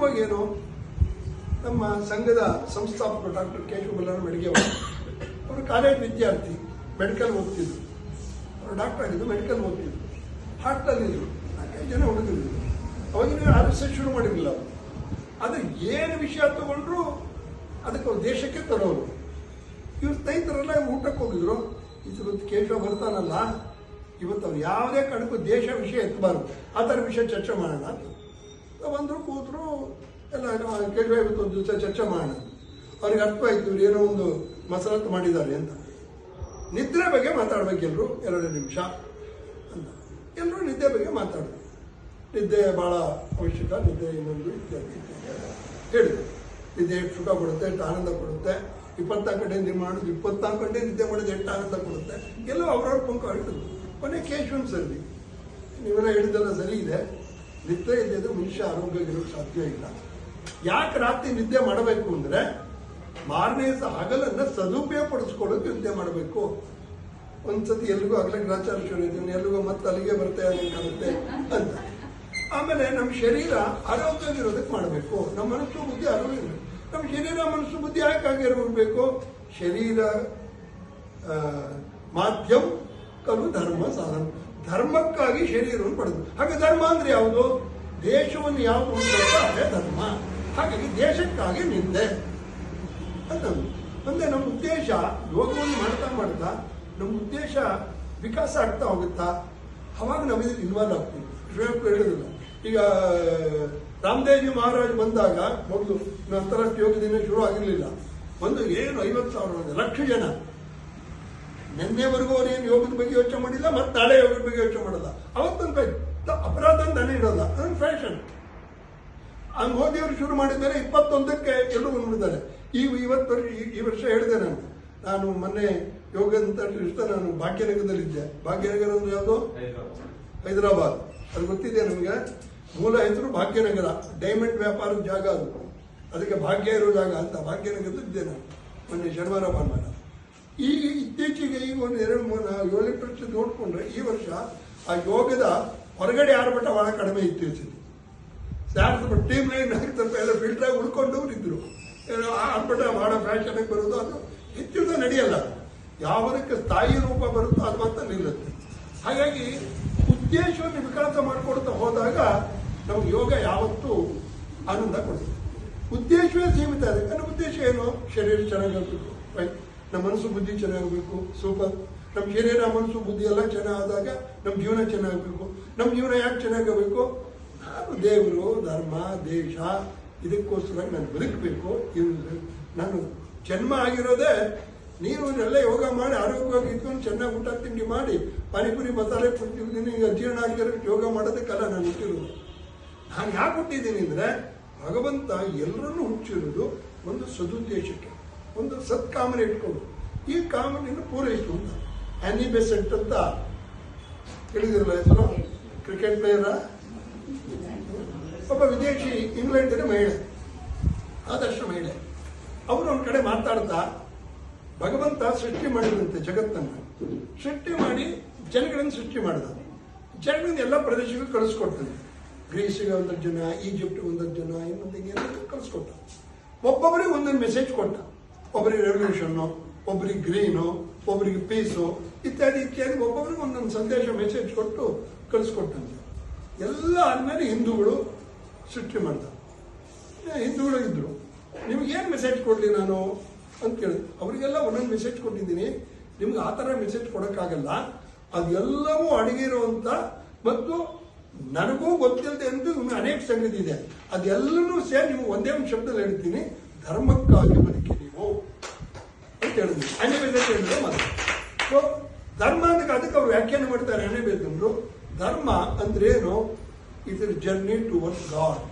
ಅಂತಿಮವಾಗಿ ಏನು ನಮ್ಮ ಸಂಘದ ಸಂಸ್ಥಾಪಕ ಡಾಕ್ಟರ್ ಕೇಶವ ಬಲ್ಲಾರ ಮೆಡಿಗೆ ಅವರು ಕಾಲೇಜ್ ವಿದ್ಯಾರ್ಥಿ, ಮೆಡಿಕಲ್ ಓದ್ತಿದ್ರು. ಅವರು ಡಾಕ್ಟರ್ ಆಗಿದ್ದು ಮೆಡಿಕಲ್ ಓದ್ತಿದ್ರು. ಹಾಸ್ಟೆಲಿದ್ರು ನಾಲ್ಕೈದು ಜನ ಹುಡುಗರು ಅವಾಗಿನ ಆರ್ ಶುರು ಮಾಡಿರಲಿಲ್ಲ ಅವರು. ಅದು ಏನು ವಿಷಯ ತಗೊಂಡ್ರು ಅದಕ್ಕೆ ದೇಶಕ್ಕೆ ತರೋರು. ಇವ್ರ ಸ್ನೇಹಿತರೆಲ್ಲ ಊಟಕ್ಕೆ ಹೋಗಿದ್ರು. ಇವತ್ತು ಕೇಶವ ಬರ್ತಾನಲ್ಲ, ಇವತ್ತು ಅವ್ರು ಯಾವುದೇ ಕಾರಣಕ್ಕೂ ದೇಶ ವಿಷಯ ಎತ್ತಬಾರ್ದು ಆ ಥರ ವಿಷಯ ಚರ್ಚೆ ಮಾಡೋಣ ಬಂದರು ಕೂತರು ಎಲ್ಲ ಇವತ್ತು ಒಂದು ದಿವಸ ಚರ್ಚೆ ಮಾಡೋಣ ಅವ್ರಿಗೆ ಅರ್ಥವಾಯ್ತು ಇವ್ರು ಏನೋ ಒಂದು ಮಸರತ್ತು ಮಾಡಿದ್ದಾರೆ ಅಂತ. ನಿದ್ರೆ ಬಗ್ಗೆ ಮಾತಾಡ್ಬೇಕು ಎಲ್ಲರೂ ಎರಡು ನಿಮಿಷ ಅಂತ. ಎಲ್ಲರೂ ನಿದ್ದೆ ಬಗ್ಗೆ ಮಾತಾಡಿದ್ರು ನಿದ್ದೆ ಭಾಳ ಅವಶ್ಯಕ, ನಿದ್ದೆ ಇನ್ನೊಂದು ಇತ್ಯಾದಿ ಇತ್ಯಾದಿ. ನಿದ್ದೆ ಎಷ್ಟು ಸುಖ ಕೊಡುತ್ತೆ, ಎಷ್ಟು ಆನಂದ ಕೊಡುತ್ತೆ. ಇಪ್ಪತ್ನಾಲ್ಕು ಗಂಟೆ ನಿದ್ದೆ ಮಾಡೋದು ಇಪ್ಪತ್ನಾಲ್ಕು ಗಂಟೆ ನಿದ್ದೆ ಮಾಡೋದು ಎಷ್ಟು ಆನಂದ ಕೊಡುತ್ತೆ. ಎಲ್ಲೋ ಅವ್ರವ್ರ ಪಂಕ ಹೇಳಿದ್ರು ಕೊನೆ ಕೇಶವನ್ ಸರಿ. ನೀವೆಲ್ಲ ಹೇಳಿದ್ದೆಲ್ಲ ಸರಿ ಇದೆ. ನಿದ್ದೆ ಇಲ್ಲದೆ ಮನುಷ್ಯ ಆರೋಗ್ಯವಾಗಿರೋಕ್ಕೆ ಸಾಧ್ಯ ಇಲ್ಲ. ಯಾಕೆ ರಾತ್ರಿ ನಿದ್ದೆ ಮಾಡಬೇಕು ಅಂದರೆ ಮಾರನೇ ಹಗಲನ್ನು ಸದುಪಯೋಗ ಪಡಿಸ್ಕೊಳ್ಳೋಕೆ ನಿದ್ದೆ ಮಾಡಬೇಕು. ಒಂದ್ಸತಿ ಎಲ್ರಿಗೂ ಹಗಲ ಗ್ರಾಚಾರ ಶುರು ಇದ್ದೀನಿ ಎಲ್ರಿಗೂ ಮತ್ತೆ ಅಲ್ಲಿಗೆ ಬರುತ್ತೆ ಕಾಣುತ್ತೆ ಅಂತ. ಆಮೇಲೆ ನಮ್ಮ ಶರೀರ ಆರೋಗ್ಯವಾಗಿರೋದಕ್ಕೆ ಮಾಡಬೇಕು. ನಮ್ಮ ಮನಸ್ಸು ಬುದ್ಧಿ ಆರೋಗ್ಯ ನಮ್ಮ ಶರೀರ, ಮನಸ್ಸು ಬುದ್ಧಿ ಯಾಕೆ ಇರಬೇಕು? ಶರೀರ ಮಾಧ್ಯಮ, ಕಲು, ಧರ್ಮ, ಸಾಧನ. ಧರ್ಮಕ್ಕಾಗಿ ಶರೀರವನ್ನು ಪಡೆದು. ಹಾಗೆ ಧರ್ಮ ಅಂದ್ರೆ ಯಾವುದು? ದೇಶವನ್ನು ಯಾವುದು ಅಂತ ಅದೇ ಧರ್ಮ. ಹಾಗಾಗಿ ದೇಶಕ್ಕಾಗಿ ನಿಂದೆ. ಅಂತಂದು ಅಂದ್ರೆ ನಮ್ಮ ಉದ್ದೇಶ, ಯೋಗವನ್ನು ಮಾಡ್ತಾ ಮಾಡ್ತಾ ನಮ್ಮ ಉದ್ದೇಶ ವಿಕಾಸ ಆಗ್ತಾ ಹೋಗುತ್ತಾ, ಅವಾಗ ನಮಗೆ ಇನ್ವಾಲ್ವ್ ಆಗ್ತೀವಿ. ಶ್ರೇಯಪ್ಪ ಈಗ, ರಾಮದೇವ್ಜಿ ಮಹಾರಾಜ್ ಬಂದಾಗ ಮೊದಲು ಅಂತಾರಾಷ್ಟ್ರೀಯ ಯೋಗ ದಿನ ಶುರು ಆಗಿರಲಿಲ್ಲ. ಒಂದು ಏನು ಐವತ್ತು ಸಾವಿರ ಲಕ್ಷ ಜನ ನಿನ್ನೆವರೆಗೂ ಅವ್ರು ಏನು ಯೋಗದ ಬಗ್ಗೆ ಯೋಚನೆ ಮಾಡಿಲ್ಲ ಮತ್ತೆ ನಾಳೆ ಯೋಗದ ಬಗ್ಗೆ ಯೋಚನೆ ಮಾಡಲ್ಲ. ಅವತ್ತೊಂದು ಕೈ ಅಪರಾಧ ಅಂತ ದನ ಇಡಲ್ಲ ಅದೊಂದು ಫ್ಯಾಷನ್ ಆ ಮೋದಿಯವರು ಶುರು ಮಾಡಿದ್ದಾರೆ ಇಪ್ಪತ್ತೊಂದಕ್ಕೆ ಎಲ್ಲೂ ಬಂದ್ಬಿಡ್ತಾರೆ ಈ ಇವತ್ತು ವರ್ಷ ಈ- ಈ ವರ್ಷ ಹೇಳಿದೆ ನಾನು. ನಾನು ಮೊನ್ನೆ ಯೋಗ ಅಂತ ಇಷ್ಟ ನಾನು ಭಾಗ್ಯನಗರದಲ್ಲಿದ್ದೆ. ಭಾಗ್ಯನಗರ ಅಂದ್ರೆ ಯಾವುದು? ಹೈದರಾಬಾದ್. ಅದು ಗೊತ್ತಿದೆ ನಮಗೆ? ಮೂಲ ಹೆಸರು ಭಾಗ್ಯನಗರ. ಡೈಮಂಡ್ ವ್ಯಾಪಾರದ ಜಾಗ ಅದು. ಅದಕ್ಕೆ ಭಾಗ್ಯ ಇರೋ ಜಾಗ ಅಂತ. ಭಾಗ್ಯನಗರದಲ್ಲಿ ಇದ್ದೆ ನಾನು. ಮೊನ್ನೆ ಶನಿವಾರ ಭಾನುವಾರ. ಈಗ ಇತ್ತೀಚೆಗೆ ಈಗ ಒಂದು ಎರಡು ಮೂರು ಏಳು ಏಳೆಂಟು ವರ್ಷ ನೋಡಿಕೊಂಡ್ರೆ ಈ ವರ್ಷ ಆ ಯೋಗದ ಹೊರಗಡೆ ಆಡ್ಬಿಟ್ಟ ಬಹಳ ಕಡಿಮೆ ಇತ್ತೀಚೆಗೆ. ಸ್ವಲ್ಪ ಟೀಮ್ ಲೈನ್ ಸ್ವಲ್ಪ ಎಲ್ಲ ಫಿಲ್ಟರ್ ಆಗಿ ಉಳ್ಕೊಂಡು ಇದ್ರು ಆಡ್ಬಿಟ್ಟ ಬಹಳ ಫ್ಯಾಷನಾಗಿ ಬರೋದು ಅದು ಹೆಚ್ಚು ನಡೆಯಲ್ಲ. ಯಾವುದಕ್ಕೆ ಸ್ಥಾಯಿ ರೂಪ ಬರುತ್ತೋ ಅದು ಮಾತ್ರ ನಿಲ್ಲುತ್ತೆ. ಹಾಗಾಗಿ ಉದ್ದೇಶವನ್ನು ವಿಕಾಸ ಮಾಡಿಕೊಡ್ತಾ ಹೋದಾಗ ನಮ್ಗೆ ಯೋಗ ಯಾವತ್ತೂ ಆನಂದ ಕೊಡುತ್ತೆ. ಉದ್ದೇಶವೇ ಸೀಮಿತ ಇದೆ ಉದ್ದೇಶ ಏನು? ಶರೀರ ಚೆನ್ನಾಗಿರ್ಬೇಕು ರೈಟ್ ನಮ್ಮ ಮನಸ್ಸು ಬುದ್ಧಿ ಚೆನ್ನಾಗಬೇಕು ಸೂಪರ್ ನಮ್ಮ ಶರೀರ, ಮನಸ್ಸು ಬುದ್ಧಿ ಎಲ್ಲ ಚೆನ್ನಾಗಾದಾಗ ನಮ್ಮ ಜೀವನ ಚೆನ್ನಾಗಬೇಕು ನಮ್ಮ ಜೀವನ ಯಾಕೆ ಚೆನ್ನಾಗಬೇಕು ನಾನು ದೇವರು, ಧರ್ಮ, ದೇಶ, ಇದಕ್ಕೋಸ್ಕರ ನಾನು ಬದುಕಬೇಕು. ಇವರು ನಾನು ಜನ್ಮ ಆಗಿರೋದೇ ನೀವು ಎಲ್ಲ ಯೋಗ ಮಾಡಿ ಆರೋಗ್ಯವಾಗಿ ಇಟ್ಕೊಂಡು ಚೆನ್ನಾಗಿ ಊಟ, ತಿಂಡಿ ಮಾಡಿ ಪಾನಿಪುರಿ, ಮಸಾಲೆ ಕೊಟ್ಟಿದ್ದೀನಿ ಜೀರ್ಣ ಆಗಿರೋ ಯೋಗ ಮಾಡೋದಕ್ಕೆಲ್ಲ ನಾನು ಹುಟ್ಟಿರೋದು. ನಾನು ಯಾಕೆ ಹುಟ್ಟಿದ್ದೀನಿ ಅಂದರೆ, ಭಗವಂತ ಎಲ್ಲರನ್ನೂ ಹುಟ್ಟಿರೋದು ಒಂದು ಸದುದ್ದೇಶಕ್ಕೆ. ಒಂದು ಸತ್ಕಾಮನೆ ಇಟ್ಕೊಂಡು. ಈ ಕಾಮನೆಯನ್ನು ಪೂರೈಸು ಅಂತ. ಆ್ಯನಿ ಬೆಸೆಂಟ್ ಅಂತ ತಿಳಿದಿರಲ್ಲ ಹೆಸರು ಕ್ರಿಕೆಟ್ ಪ್ಲೇಯರ ಒಬ್ಬ ವಿದೇಶಿ ಇಂಗ್ಲೆಂಡಿನ ಮಹಿಳೆ. ಆದರ್ಶ ಮಹಿಳೆ. ಅವರು ಒಂದು ಕಡೆ ಮಾತಾಡ್ತಾ ಭಗವಂತ ಸೃಷ್ಟಿ ಮಾಡಿದಂತೆ ಜಗತ್ತನ್ನು. ಸೃಷ್ಟಿ ಮಾಡಿ ಜನಗಳನ್ನು ಸೃಷ್ಟಿ ಮಾಡಿದ. ಜನಗಳಿಂದ ಎಲ್ಲ ಪ್ರದೇಶಕ್ಕೂ ಕಳಿಸ್ಕೊಡ್ತಾನೆ ಗ್ರೀಸಿಗೆ ಒಂದಷ್ಟು ಜನ ಈಜಿಪ್ಟ್ಗೆ ಒಂದಷ್ಟು ಜನ ಇನ್ನೊಂದು ಎಲ್ಲ ಕಳಿಸ್ಕೊಟ್ಟ. ಒಬ್ಬೊಬ್ಬರಿಗೆ ಒಂದೊಂದು ಮೆಸೇಜ್ ಕೊಟ್ಟ. ಒಬ್ಬರಿಗೆ ರೆವಲ್ಯೂಷನ್ನು ಒಬ್ಬರಿಗೆ ಗ್ರೀನು ಒಬ್ಬರಿಗೆ ಪೀಸು ಇತ್ಯಾದಿ ಇತ್ಯಾದಿ ಒಬ್ಬೊಬ್ಬರಿಗೆ ಒಂದೊಂದು ಸಂದೇಶ ಮೆಸೇಜ್ ಕೊಟ್ಟು ಕಳಿಸ್ಕೊಟ್ಟಂತೆ. ಎಲ್ಲ ಆದಮೇಲೆ ಹಿಂದೂಗಳು ಸೃಷ್ಟಿ ಮಾಡ್ತಾರೆ. ಹಿಂದೂಗಳು ಇದ್ರು. ನಿಮ್ಗೆ ಏನು ಮೆಸೇಜ್ ಕೊಡಲಿ ನಾನು ಅಂತ ಕೇಳಿ. ಅವರಿಗೆಲ್ಲ ಒಂದೊಂದು ಮೆಸೇಜ್ ಕೊಟ್ಟಿದ್ದೀನಿ. ನಿಮ್ಗೆ ಆ ಥರ ಮೆಸೇಜ್ ಕೊಡೋಕ್ಕಾಗಲ್ಲ. ಅದೆಲ್ಲವೂ ಅಡಗಿರುವಂಥ ಮತ್ತು ನನಗೂ ಗೊತ್ತಿಲ್ಲದೆ ಇನ್ನು ಅನೇಕ ಸಂಗತಿ ಇದೆ. ಅದೆಲ್ಲನೂ ಸೇರಿ ನೀವು ಒಂದೇ ಒಂದು ಶಬ್ದದಲ್ಲಿ ಹೇಳ್ತೀನಿ. ಧರ್ಮಕ್ಕಾಗಿ ನೀವು ಅಂತ ಹೇಳಿದ್ರೆ ಮಾತು? ಸೊ, ಧರ್ಮ ಅಂತ ಅದಕ್ಕೆ ಅವ್ರು ವ್ಯಾಖ್ಯಾನ ಮಾಡ್ತಾರೆ ಅನೇಬೇಕಂದ್ರು ಧರ್ಮ ಅಂದ್ರೆ ಏನು? ಇಸ್ ಜರ್ನಿ ಟುವರ್ಡ್ಸ್ ಗಾಡ್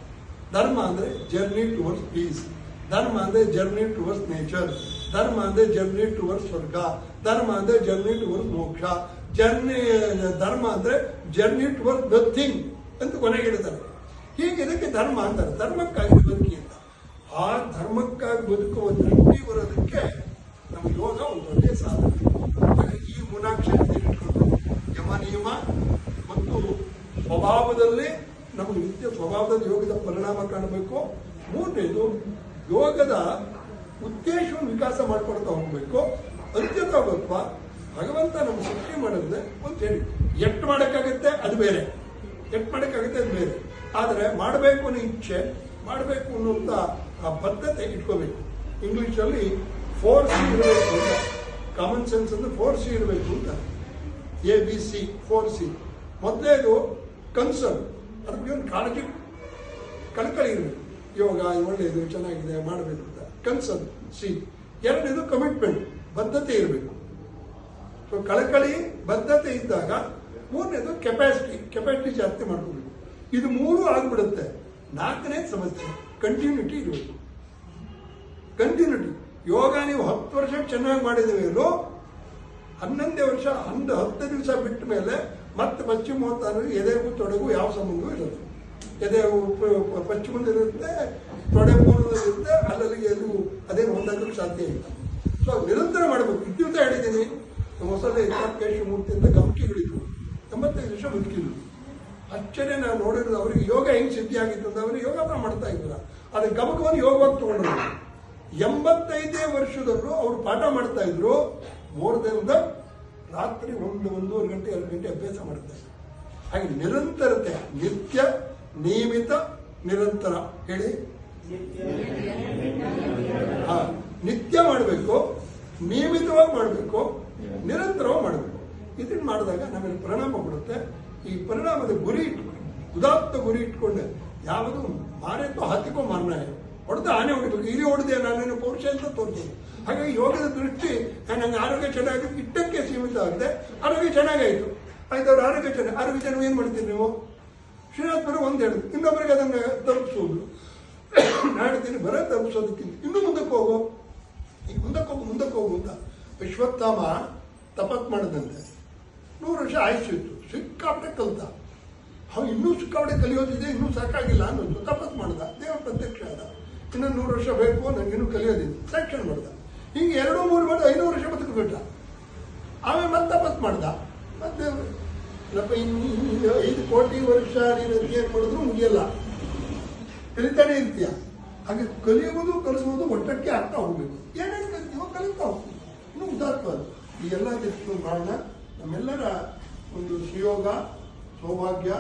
ಧರ್ಮ ಅಂದ್ರೆ ಜರ್ನಿ ಟುವರ್ಡ್ಸ್ ಪೀಸ್ ಧರ್ಮ ಅಂದ್ರೆ ಜರ್ನಿ ಟುವರ್ಡ್ಸ್ ನೇಚರ್ ಧರ್ಮ ಅಂದ್ರೆ ಜರ್ನಿ ಟುವರ್ಡ್ಸ್ ಸ್ವರ್ಗ. ಧರ್ಮ ಅಂದ್ರೆ ಜರ್ನಿ ಟುವರ್ಡ್ಸ್ ಮೋಕ್ಷ. ಜರ್ನಿ ಧರ್ಮ ಅಂದ್ರೆ ಜರ್ನಿ ಟುವರ್ಡ್ಸ್ ನಥಿಂಗ್ ಅಂತ ಕೊನೆಗೆ ಹೇಳ್ತಾರೆ. ಹೀಗೆ ಇದಕ್ಕೆ ಧರ್ಮ ಅಂತಾರೆ. ಧರ್ಮಕ್ಕಾಗಿ ಬದುಕಿ ಅಂತ. ಆ ಧರ್ಮಕ್ಕಾಗಿ ಬದುಕುವ ದೃಷ್ಟಿ ಬರೋದಕ್ಕೆ ನಮ್ಮ ಯೋಗ ಒಂದು ಒಳ್ಳೆಯ ಸಾಧನ. ಹಾಗಾಗಿ ಈ ಗುಣಾಕ್ಷರ ಇಟ್ಕೊಂಡು ಯಮ ನಿಯಮ ಮತ್ತು ಸ್ವಭಾವದಲ್ಲಿ ನಮಗೆ ನಿತ್ಯ ಸ್ವಭಾವದಲ್ಲಿ ಯೋಗದ ಪರಿಣಾಮ ಕಾಣಬೇಕು. ಮೂರನೇದು, ಯೋಗದ ಉದ್ದೇಶವನ್ನು ವಿಕಾಸ ಮಾಡ್ಕೊಳ್ತಾ ಹೋಗ್ಬೇಕು. ಅತ್ಯಂತ ಭಗವಂತ ನಮ್ಮ ಸೃಷ್ಟಿ ಮಾಡಿದ್ರೆ ಅಂತ ಹೇಳಿ, ಎಷ್ಟು ಮಾಡೋಕ್ಕಾಗತ್ತೆ ಅದು ಬೇರೆ. ಎಷ್ಟು ಮಾಡೋಕ್ಕಾಗತ್ತೆ ಅದು ಬೇರೆ. ಆದರೆ ಮಾಡಬೇಕು ಅನ್ನೋ ಇಚ್ಛೆ, ಮಾಡಬೇಕು ಅನ್ನುವಂಥ ಆ ಬದ್ಧತೆ ಇಟ್ಕೋಬೇಕು. ಇಂಗ್ಲೀಷಲ್ಲಿ ಫೋರ್ಸ್ ಇರಬೇಕು ಅಂತ. ಕಾಮನ್ ಸೆನ್ಸ್ ಅಂದ್ರೆ ಫೋರ್ಸ್ ಇರಬೇಕು ಅಂತ. A B C four C ಮೊದಲೇದು concern. ಬಗ್ಗೆ ಒಂದು ಕಾಳಜಿ ಕಳಕಳಿ ಇರಬೇಕು. ಯೋಗ ಒಳ್ಳೆಯದು ಚೆನ್ನಾಗಿದೆ, ಮಾಡಬೇಕು ಅಂತ. ಕನ್ಸರ್ನ್ ಸಿ ಎರಡನೇದು ಕಮಿಟ್ಮೆಂಟ್ ಬದ್ಧತೆ ಇರಬೇಕು. ಸೊ ಕಳಕಳಿ ಬದ್ಧತೆ ಇದ್ದಾಗ ಮೂರನೇದು ಕೆಪಾಸಿಟಿ ಕೆಪಾಸಿಟಿ ಜಾಸ್ತಿ ಮಾಡ್ಕೋಬೇಕು. ಇದು ಮೂರು ಆಗಿಬಿಡುತ್ತೆ. ನಾಲ್ಕನೇ ಸಮಸ್ಯೆ. ಕಂಟಿನ್ಯೂಟಿ ಇರಬೇಕು ಕಂಟಿನ್ಯೂಟಿ ಯೋಗ ನೀವು ಹತ್ತು ವರ್ಷ ಚೆನ್ನಾಗಿ ಮಾಡಿದವೇನು ಹನ್ನೊಂದೇ ವರ್ಷ ಹನ್ನೊಂದು ಹತ್ತು ದಿವಸ ಬಿಟ್ಟ ಮೇಲೆ ಮತ್ತೆ ಪಶ್ಚಿಮೋತ್ತರ ಎದೆಗೂ ತೊಡಗು ಯಾವ ಸಂಬಂಧವೂ ಇರುತ್ತೆ ಎದೆ ಪಶ್ಚಿಮದಲ್ಲಿರುತ್ತೆ ತೊಡೆ ಪೂರ್ವದಲ್ಲಿರುತ್ತೆ ಅಲ್ಲಲ್ಲಿ ಎಲ್ಲೂ ಅದೇನು ಹೊಂದಾಗಲು ಸಾಧ್ಯ ಇಲ್ಲ. ಸೊ ನಿರಂತರ ಮಾಡಬೇಕು. ವಿದ್ಯುತ್ ಹೇಳಿದ್ದೀನಿ. ಹೊಸದೇ ಇತ್ಯಾಕೇಶ ಮೂರ್ತಿಯಿಂದ ಗಮಕಿಗಳಿದ್ರು ಎಂಬತ್ತೈದು ವರ್ಷ ಬದುಕಿದ್ರು ಆಶ್ಚರ್ಯ ನಾವು ನೋಡಿರೋದು ಅವರಿಗೆ ಯೋಗ ಹೆಂಗ್ ಸಿದ್ಧಿ ಆಗಿತ್ತು ಅಂತ ಅವರು ಯೋಗಾಸನ ಮಾಡ್ತಾ ಇದ್ರ. ಅದ್ರ ಗಮಕವನ್ನು ಯೋಗವಾಗಿ ತಗೊಂಡ್ರು. ಎಂಬತ್ತೈದೇ ವರ್ಷದವರು ಅವರು ಪಾಠ ಮಾಡ್ತಾ ಇದ್ರು. ಮೂರು ದಿನದ ರಾತ್ರಿ ಒಂದು, ಒಂದೂವರೆ ಗಂಟೆ, ಎರಡು ಗಂಟೆ ಅಭ್ಯಾಸ ಮಾಡ್ತಾ ಹಾಗೆ ನಿರಂತರತೆ, ನಿತ್ಯ, ನಿಯಮಿತ, ನಿರಂತರ. ಹೇಳಿ? ಹಾ, ನಿತ್ಯ ಮಾಡಬೇಕು, ನಿಯಮಿತವಾಗಿ ಮಾಡಬೇಕು, ನಿರಂತರವಾಗಿ ಮಾಡಬೇಕು. ಇದನ್ನ ಮಾಡಿದಾಗ ನಮಗೆ ಪರಿಣಾಮ ಕೊಡುತ್ತೆ ಈ ಪರಿಣಾಮದ ಗುರಿ ಉದಾತ್ತ ಗುರಿ ಇಟ್ಕೊಂಡು ಯಾವುದು ಮಾರೆತ್ತೋ ಹತ್ತಿಕೋ ಮಾರನಾಯ ಹೊಡೆದ ಆನೆ ಹೊಡಿಬೇಕು. ಇಲ್ಲಿ ಹೊಡೆದೆ ನಾನೇನು ಪೌರುಷ ಅಂತ ತೋರಿಸಿದೆ. ಹಾಗಾಗಿ ಯೋಗದ ದೃಷ್ಟಿ ನಂಗೆ ಆರೋಗ್ಯ ಚೆನ್ನಾಗಿದೆ ಇಟ್ಟಕ್ಕೆ ಸೀಮಿತ ಆಗಿದೆ. ಆರೋಗ್ಯ ಚೆನ್ನಾಗಾಯಿತು. ಆಯ್ತು, ಅವ್ರ ಆರೋಗ್ಯ ಚೆನ್ನಾಗಿ ಆರೋಗ್ಯ ಚೆನ್ನಾಗಿ ಏನು ಮಾಡ್ತೀರಿ ನೀವು? ಶ್ರೀನಾಥ್ಪುರ ಒಂದು ಹೇಳುದು ಇನ್ನೊಬ್ಬರಿಗೆ ಅದನ್ನು ತಲುಪಿಸೋದು. ನಾನು ಬರ ತಲುಪಿಸೋದಕ್ಕಿಂತ ಇನ್ನೂ ಮುಂದಕ್ಕೆ ಹೋಗು. ಈಗ ಮುಂದಕ್ಕೆ ಹೋಗು ಮುಂದಕ್ಕೆ ಹೋಗು ಅಂತ ವಿಶ್ವತ್ಥಾಮ ತಪತ್ ಮಾಡಿದಂತೆ. ನೂರು ವರ್ಷ ಇತ್ತು ಸಿಕ್ಕಾಪಟ್ಟೆ ಕಲ್ತ. ಅವ ಇನ್ನೂ ಸಿಕ್ಕಾಪಟ್ಟೆ ಕಲಿಯೋದಿದೆ, ಇನ್ನೂ ಸಾಕಾಗಿಲ್ಲ ಅನ್ನೋದು. ತಪಸ್ ಮಾಡ್ದ. ದೇವ ಪ್ರತ್ಯಕ್ಷ ಆದ. ಇನ್ನೂ ನೂರು ವರ್ಷ ಬೇಕು ನನಗೆ ಇನ್ನೂ ಕಲಿಯೋದಿದೆ. ಸ್ಯಾಂಕ್ಷನ್ ಮಾಡ್ದ. ಹಿಂಗೆ ಎರಡು, ಮೂರು ಮಾಡಿ ಐನೂರು ವರ್ಷ ಬದುಕುಬಿಟ್ಟ ಆಮೇಲೆ ಮತ್ತೆ ತಪಸ್ ಮಾಡ್ದ. ಮತ್ತೆ ಇನ್ನು ಐದು ಕೋಟಿ ವರ್ಷ ನೀನು ಏನು ಮಾಡಿದ್ರು ಮುಗಿಯಲ್ಲ. ಕಲಿತಾನೆ ಇರ್ತೀಯ. ಹಾಗೆ ಕಲಿಯುವುದು, ಕಲಿಸುವುದು ಒಟ್ಟಕ್ಕೆ ಆಗ್ತಾ ಹೋಗ್ಬೇಕು ಏನೇನು ಕಲಿತೀವೋ ಕಲಿತಾ ಹೋಗ್ತೀವಿ ಇನ್ನೂ ಉದಾಹರಣೆ. ಈ ಎಲ್ಲ ದಿಕ್ಕು ಕಾರಣ ನಮ್ಮೆಲ್ಲರ ಒಂದು ಸುಯೋಗ, ಸೌಭಾಗ್ಯ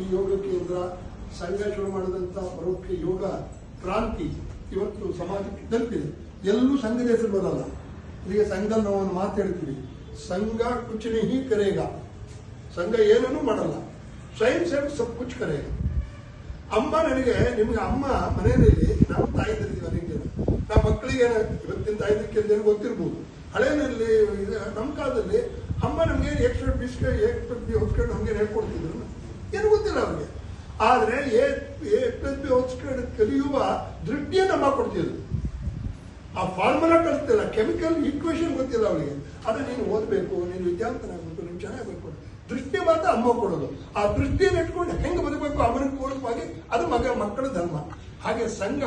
ಈ ಯೋಗ ಕೇಂದ್ರ, ಸಂಘ ಶುರು ಮಾಡಿದಂಥ ಪರೋಕ್ಷ ಯೋಗ, ಕ್ರಾಂತಿ ಇವತ್ತು ಸಮಾಜಕ್ಕೆ ತಲುಪಿದೆ ಎಲ್ಲೂ ಸಂಘದ ಹೆಸರು ಬರಲ್ಲ. ಅದಕ್ಕೆ ಸಂಘದಲ್ಲಿ ನಾವು ಒಂದು ಮಾತು ಹೇಳ್ತೀವಿ. ಸಂಘ ಕುಚನಿ ಹಿ ಕರೇಗ. ಸಂಘ ಏನನ್ನೂ ಮಾಡಲ್ಲ. ಸ್ವಯಂ ಸೇವಕ ಸ್ವಲ್ಪ ಕುಚ್ ಕರೇಗ. ಅಮ್ಮ ನನಗೆ, ನಿಮ್ಗೆ ಅಮ್ಮ ಮನೆಯಲ್ಲಿ ನಮ್ಮ ತಾಯಿ ತಂದಿದ್ದೀವಿ ನಿಮಗೆ ನಮ್ಮ ಮಕ್ಕಳಿಗೆ ಇವತ್ತಿನ ತಾಯಿ ಏನು ಗೊತ್ತಿರ್ಬೋದು. ಹಳೇನಲ್ಲಿ, ಇದು, ನಮ್ಮ ಕಾಲದಲ್ಲಿ ಅಮ್ಮ ನಮಗೆ ಎಕ್ಸ್ಟ್ರಾ ಬಿಸ್ಕೆ ಎಕ್ಸ್ಪಿ ಹೊತ್ಕೊಂಡು ಹಂಗೆ ಹೇಳ್ಕೊಡ್ತಿದ್ರು ಏನು ಗೊತ್ತಿಲ್ಲ ಅವ್ರಿಗೆ. ಆದರೆ ಎಪ್ಪಿ ಹೊತ್ಕೊಂಡು ಕಲಿಯುವ ದೃಷ್ಟಿಯನ್ನು ಅಮ್ಮ ಕೊಡ್ತಿದ್ರು. ಆ ಫಾರ್ಮುಲಾ ಕಲಿಸ್ತಿಲ್ಲ ಕೆಮಿಕಲ್ ಈಕ್ವೇಷನ್ ಗೊತ್ತಿಲ್ಲ ಅವಳಿಗೆ ಅದು ನೀನು ಓದಬೇಕು, ನೀನು ವಿದ್ಯಾರ್ಥನಾಗಬೇಕು ನೀನು ಚೆನ್ನಾಗಬೇಕು ದೃಷ್ಟಿ ಮಾತ್ರ ಅಮ್ಮ ಕೊಡೋದು. ಆ ದೃಷ್ಟಿಯನ್ನು ಇಟ್ಕೊಂಡು ಹೆಂಗೆ ಬದುಕಬೇಕು, ಅಮ್ಮನಿಗೆ ಪೂರಕವಾಗಿ ಅದು ಮಗ, ಮಕ್ಕಳ ಧರ್ಮ. ಹಾಗೆ ಸಂಘ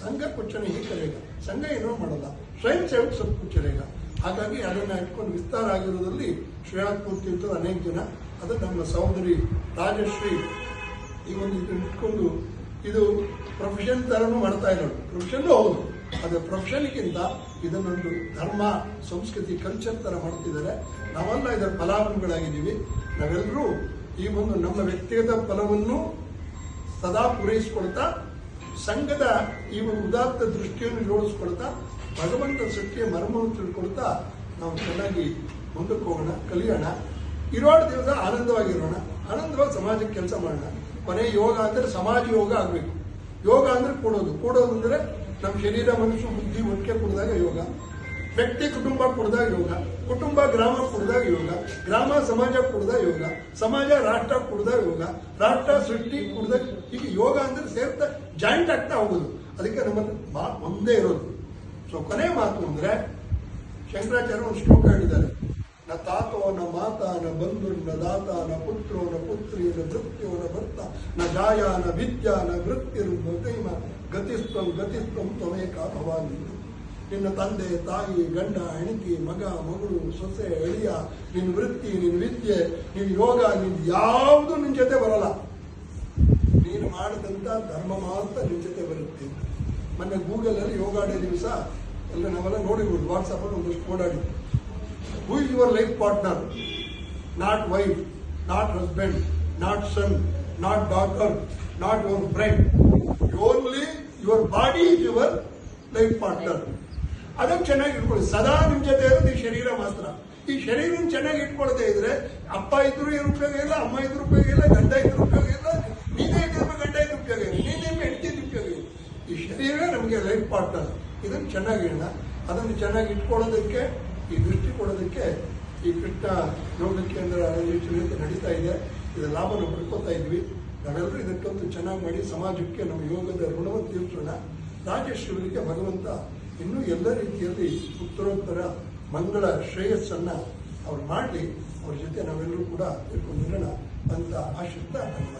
ಸಂಘ ಕುಚ್ಚನೆ ಕರೆಗ ಸಂಘ ಏನೂ ಮಾಡಲ್ಲ ಸ್ವಯಂ ಸೇವಕ ಸ್ವಲ್ಪ ಕುಚ್ಚರೇಗ ಹಾಗಾಗಿ ಅದನ್ನು ಇಟ್ಕೊಂಡು ವಿಸ್ತಾರ ಆಗಿರೋದ್ರಲ್ಲಿ ಶ್ರೇಯಾತ್ಮೂರ್ತಿ ಮೂರ್ತಿ ಅಂತ ಅನೇಕ ಜನ. ಅದು ನಮ್ಮ ಸಹೋದರಿ ರಾಜಶ್ರೀ ಈ ಒಂದು ಇದನ್ನು ಇಟ್ಕೊಂಡು ಇದು ಪ್ರೊಫೆಷನ್ ಥರನೂ ಮಾಡ್ತಾ ಇರೋದು ಪ್ರೊಫೆಷನ್ನು ಹೌದು. ಅದು ಪ್ರೊಫೆಷನ್ಗಿಂತ ಇದನ್ನೊಂದು ಧರ್ಮ, ಸಂಸ್ಕೃತಿ ಕಲ್ಚರ್ ಥರ ಮಾಡ್ತಿದ್ದಾರೆ. ನಾವೆಲ್ಲ ಇದರ ಫಲಾನುಭವಿಗಳಾಗಿದ್ದೀವಿ. ನಾವೆಲ್ಲರೂ ಈ ಒಂದು ನಮ್ಮ ವ್ಯಕ್ತಿಗತ ಫಲವನ್ನು ಸದಾ ಪೂರೈಸಿಕೊಳ್ತಾ ಸಂಘದ ಈ ಉದಾತ್ತ ದೃಷ್ಟಿಯನ್ನು ಜೋಡಿಸ್ಕೊಳ್ತಾ, ಭಗವಂತ ಸತ್ಯ ಮರ್ಮವನ್ನು ತಿಳ್ಕೊಳ್ತಾ ನಾವು ಚೆನ್ನಾಗಿ ಮುಂದಕ್ಕೆ ಹೋಗೋಣ, ಕಲಿಯೋಣ. ಇರೋಣ ದಿವಸ ಆನಂದವಾಗಿರೋಣ. ಆನಂದವಾಗಿ ಸಮಾಜಕ್ಕೆ ಕೆಲಸ ಮಾಡೋಣ. ಕೊನೆ ಯೋಗ ಅಂದರೆ ಸಮಾಜ ಯೋಗ ಆಗಬೇಕು. ಯೋಗ ಅಂದರೆ ಕೊಡೋದು. ಕೊಡೋದು ಅಂದರೆ ನಮ್ಮ ಶರೀರ, ಮನಸ್ಸು, ಬುದ್ಧಿ ಒಟ್ಟಿಗೆ ಕೊಡಿದಾಗ ಯೋಗ. ವ್ಯಕ್ತಿ ಕುಟುಂಬ ಕುಡ್ದಾಗ ಯೋಗ, ಕುಟುಂಬ ಗ್ರಾಮ ಕುಡ್ದಾಗ ಯೋಗ, ಗ್ರಾಮ ಸಮಾಜ ಕುಡ್ದಾಗ ಯೋಗ, ಸಮಾಜ ರಾಷ್ಟ್ರ ಕುಡ್ದಾಗ ಯೋಗ, ರಾಷ್ಟ್ರ ಸೃಷ್ಟಿ ಕುಡ್ದಾಗ ಈಗ ಯೋಗ ಅಂದ್ರೆ ಸೇರ್ತಾ ಜಾಯಿಂಟ್ ಆಗ್ತಾ ಹೋಗೋದು. ಅದಕ್ಕೆ ನಮ್ಮ ಬಾ ಒಂದೇ ಇರೋದು. ಸೊ ಕೊನೆ ಮಾತು ಅಂದ್ರೆ, ಶಂಕರಾಚಾರ್ಯ ಒಂದು ಶ್ಲೋಕ ಹೇಳಿದ್ದಾರೆ. ನ ತಾತೋ ನ ಮಾತ ನ ಬಂಧು ನ ದಾತ ನ ಪುತ್ರೋ ನ ಪುತ್ರಿ ನ ಭೃತ್ಯೋ ನ ಭರ್ತ, ನ ಜಾಯ ನ ವಿದ್ಯಾ ನ ವೃತ್ತಿರು ಗತಿಸ್ತಂ ಗತಿಸ್ತ್ವಂ ಗತಿಸ್ತ್ವಂ ತ್ವಮೇಕ ಭವಾನಿ. ನಿನ್ನ ತಂದೆ, ತಾಯಿ, ಗಂಡ, ಹೆಂಡತಿ, ಮಗ, ಮಗಳು, ಸೊಸೆ, ಎಳಿಯ, ನಿನ್ನ ವೃತ್ತಿ, ನಿನ್ನ ವಿದ್ಯೆ, ನಿನ್ನ ಯೋಗ ನಿನ್ ಯಾವುದು ನಿನ್ನ ಜೊತೆ ಬರಲ್ಲ. ನೀನು ಮಾಡಿದಂಥ ಧರ್ಮ ಮಾತ್ರ ನಿನ್ನ ಜೊತೆ ಬರುತ್ತೆ. ಮೊನ್ನೆ ಗೂಗಲ್ ಅಲ್ಲಿ ಯೋಗ ಡೇ ದಿವಸ ಎಲ್ಲ ನಾವೆಲ್ಲ ನೋಡಿರ್ಬೋದು ವಾಟ್ಸಪ್ಪಲ್ಲಿ ಒಂದಷ್ಟು ಓಡಾಡಿ. Who is your life partner not wife not husband not son not daughter not your friend only your body is your life partner ಅದನ್ನು ಚೆನ್ನಾಗಿ ಇಟ್ಕೊಳ್ಳಿ ಸದಾ ನಿಮ್ಮ ಜೊತೆ ಇರೋದು ಈ ಶರೀರ ಮಾತ್ರ. ಈ ಶರೀರ ಚೆನ್ನಾಗಿ ಇಟ್ಕೊಳ್ಳದೆ ಇದ್ರೆ ಅಪ್ಪ ಇದ್ರು ಏನು ಉಪಯೋಗ ಇಲ್ಲ, ಅಮ್ಮ ಇದ್ರು ಉಪಯೋಗ ಇಲ್ಲ, ಗಂಡ ಇದ್ರು ಉಪಯೋಗ ಇಲ್ಲ, ನೀನೇ ಇದ್ರೆ ಗಂಡ ಇದ್ರು ಉಪಯೋಗ ಇಲ್ಲ, ನೀನೇ ಹೆಂಡತಿ ಉಪಯೋಗ ಇಲ್ಲ. ಈ ಶರೀರ ನಮಗೆ ಲೈಫ್ ಪಾರ್ಟ್ನರ್ ಇದನ್ನು ಚೆನ್ನಾಗಿ ಇಲ್ಲ ಅದನ್ನು ಚೆನ್ನಾಗಿ ಇಟ್ಕೊಳ್ಳೋದಕ್ಕೆ, ಈ ದೃಷ್ಟಿ ಕೊಡೋದಕ್ಕೆ, ಈ ಕೃಷ್ಣ ಯೋಗ ಕೇಂದ್ರ ಯೋಚನೆ ನಡೀತಾ ಇದೆ. ಇದರ ಲಾಭ ನಾವು ಪಡ್ಕೋತಾ ಇದ್ವಿ. ನಾವೆಲ್ಲರೂ ಇದಕ್ಕಂತೂ ಚೆನ್ನಾಗಿ ಮಾಡಿ ಸಮಾಜಕ್ಕೆ, ನಮ್ಮ ಯೋಗದ ಋಣವನ್ನು ತೀರ್ಸೋಣ. ರಾಜೇಶ್ವರಿಗೆ ಭಗವಂತ ಇನ್ನೂ ಎಲ್ಲ ರೀತಿಯಲ್ಲಿ ಉತ್ತರೋತ್ತರ ಮಂಗಳ ಶ್ರೇಯಸ್ಸನ್ನ ಅವ್ರು ಮಾಡಲಿ, ಅವ್ರ ಜೊತೆ ನಾವೆಲ್ಲರೂ ಕೂಡ ಇಟ್ಕೊಂಡಿರೋಣ ಅಂತ ಆಶಿಸ್ತಾ ನನ್ನ